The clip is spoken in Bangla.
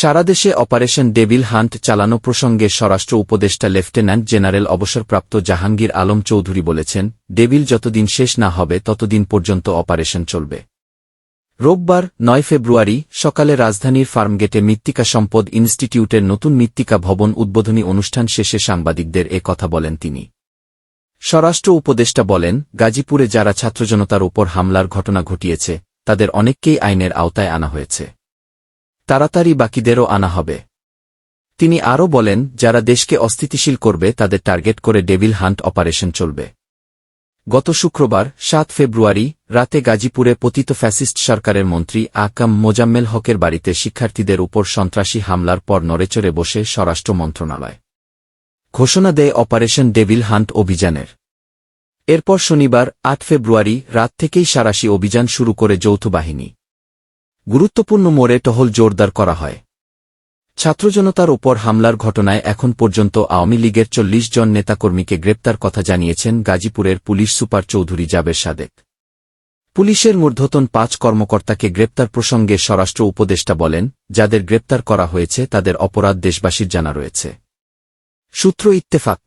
সারা দেশে অপারেশন ডেভিল হান্ট চালানো প্রসঙ্গে স্বরাষ্ট্র উপদেষ্টা লেফটেন্যান্ট জেনারেল অবসরপ্রাপ্ত জাহাঙ্গীর আলম চৌধুরী বলেছেন, ডেভিল যতদিন শেষ না হবে ততদিন পর্যন্ত অপারেশন চলবে। রোববার, নয় ফেব্রুয়ারি, সকালে রাজধানীর ফার্মগেটে মৃত্তিকা সম্পদ ইনস্টিটিউটের নতুন মৃত্তিকা ভবন উদ্বোধনী অনুষ্ঠান শেষে সাংবাদিকদের এ কথা বলেন তিনি। স্বরাষ্ট্র উপদেষ্টা বলেন, গাজীপুরে যারা ছাত্রজনতার উপর হামলার ঘটনা ঘটিয়েছে, তাদের অনেককেই আইনের আওতায় আনা হয়েছে। তাড়াতাড়ি বাকিদেরও আনা হবে। তিনি আরও বলেন, যারা দেশকে অস্থিতিশীল করবে, তাদের টার্গেট করে ডেভিল হান্ট অপারেশন চলবে। গত শুক্রবার, সাত ফেব্রুয়ারি, রাতে গাজীপুরে পতিত ফ্যাসিস্ট সরকারের মন্ত্রী আকাম মোজাম্মেল হকের বাড়িতে শিক্ষার্থীদের উপর সন্ত্রাসী হামলার পর নড়েচড়ে বসে স্বরাষ্ট্র মন্ত্রণালয়। ঘোষণা দেয় অপারেশন ডেভিল হান্ট অভিযানের। এরপর শনিবার, আট ফেব্রুয়ারি, রাত থেকেই সারাশি অভিযান শুরু করে যৌথ বাহিনী। গুরুত্বপূর্ণ মোড়ে টহল জোরদার করা হয়। ছাত্রজনতার ওপর হামলার ঘটনায় এখন পর্যন্ত আওয়ামী লীগের চল্লিশ জন নেতাকর্মীকে গ্রেপ্তার কথা জানিয়েছেন গাজীপুরের পুলিশ সুপার চৌধুরী জাবের সাদেক। পুলিশের মূর্ধতন পাঁচ কর্মকর্তাকে গ্রেপ্তার প্রসঙ্গে স্বরাষ্ট্র উপদেষ্টা বলেন, যাদের গ্রেপ্তার করা হয়েছে তাদের অপরাধ দেশবাসীর জানা রয়েছে। সূত্র ইত্তেফাক